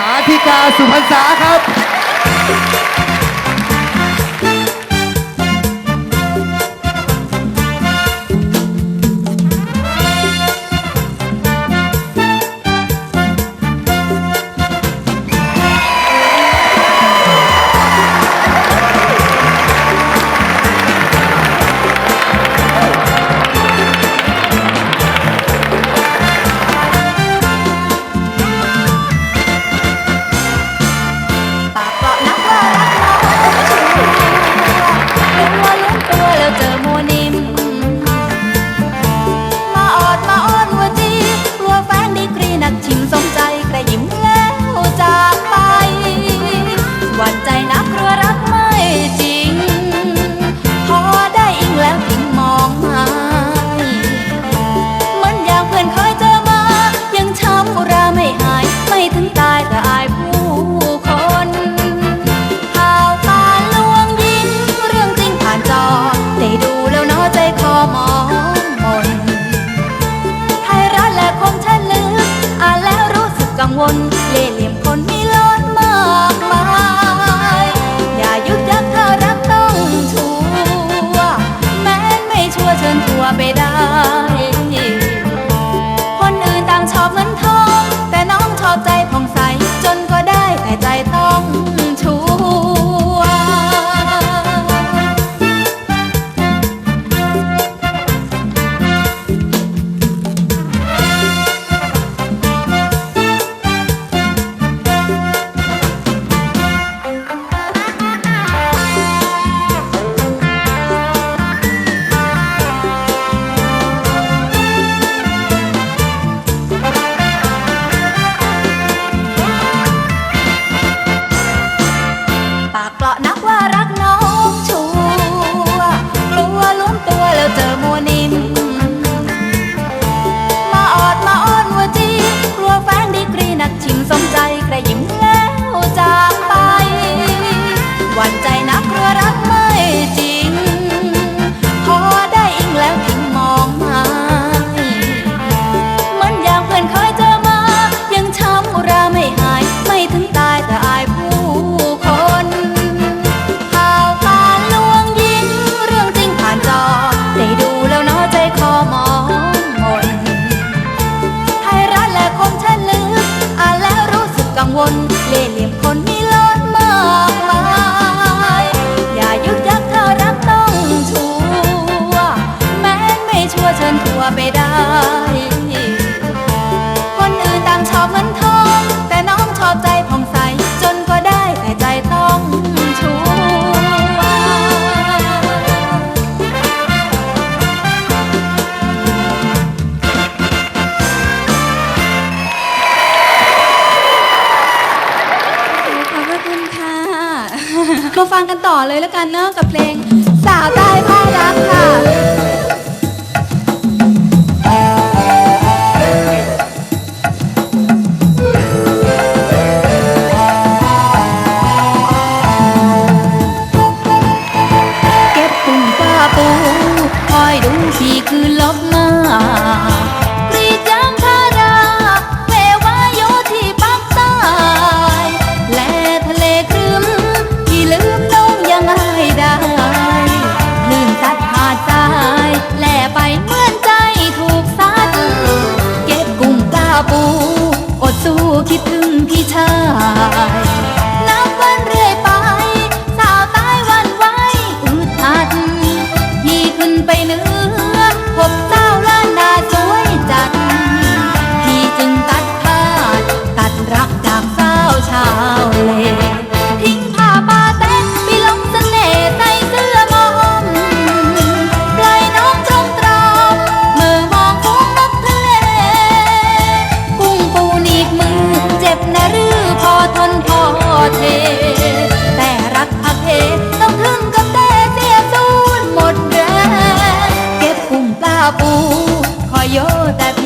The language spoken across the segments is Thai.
สาธิกาสุพรรษาครับ งวลเล่เหลี่ยมคนมีล้นมากมายอย่ายุกยักเธอรักต้องชัวแม้ไม่ชัวเชิญทัวไปได้ แล้วกันเนอะกับเพลง ปูคอยโยแต่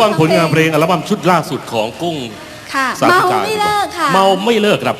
ฟังผลงานเพลงอัลบั้มชุดล่าสุดของกุ้งค่ะเมาไม่เลิกค่ะ เมาไม่เลิกครับ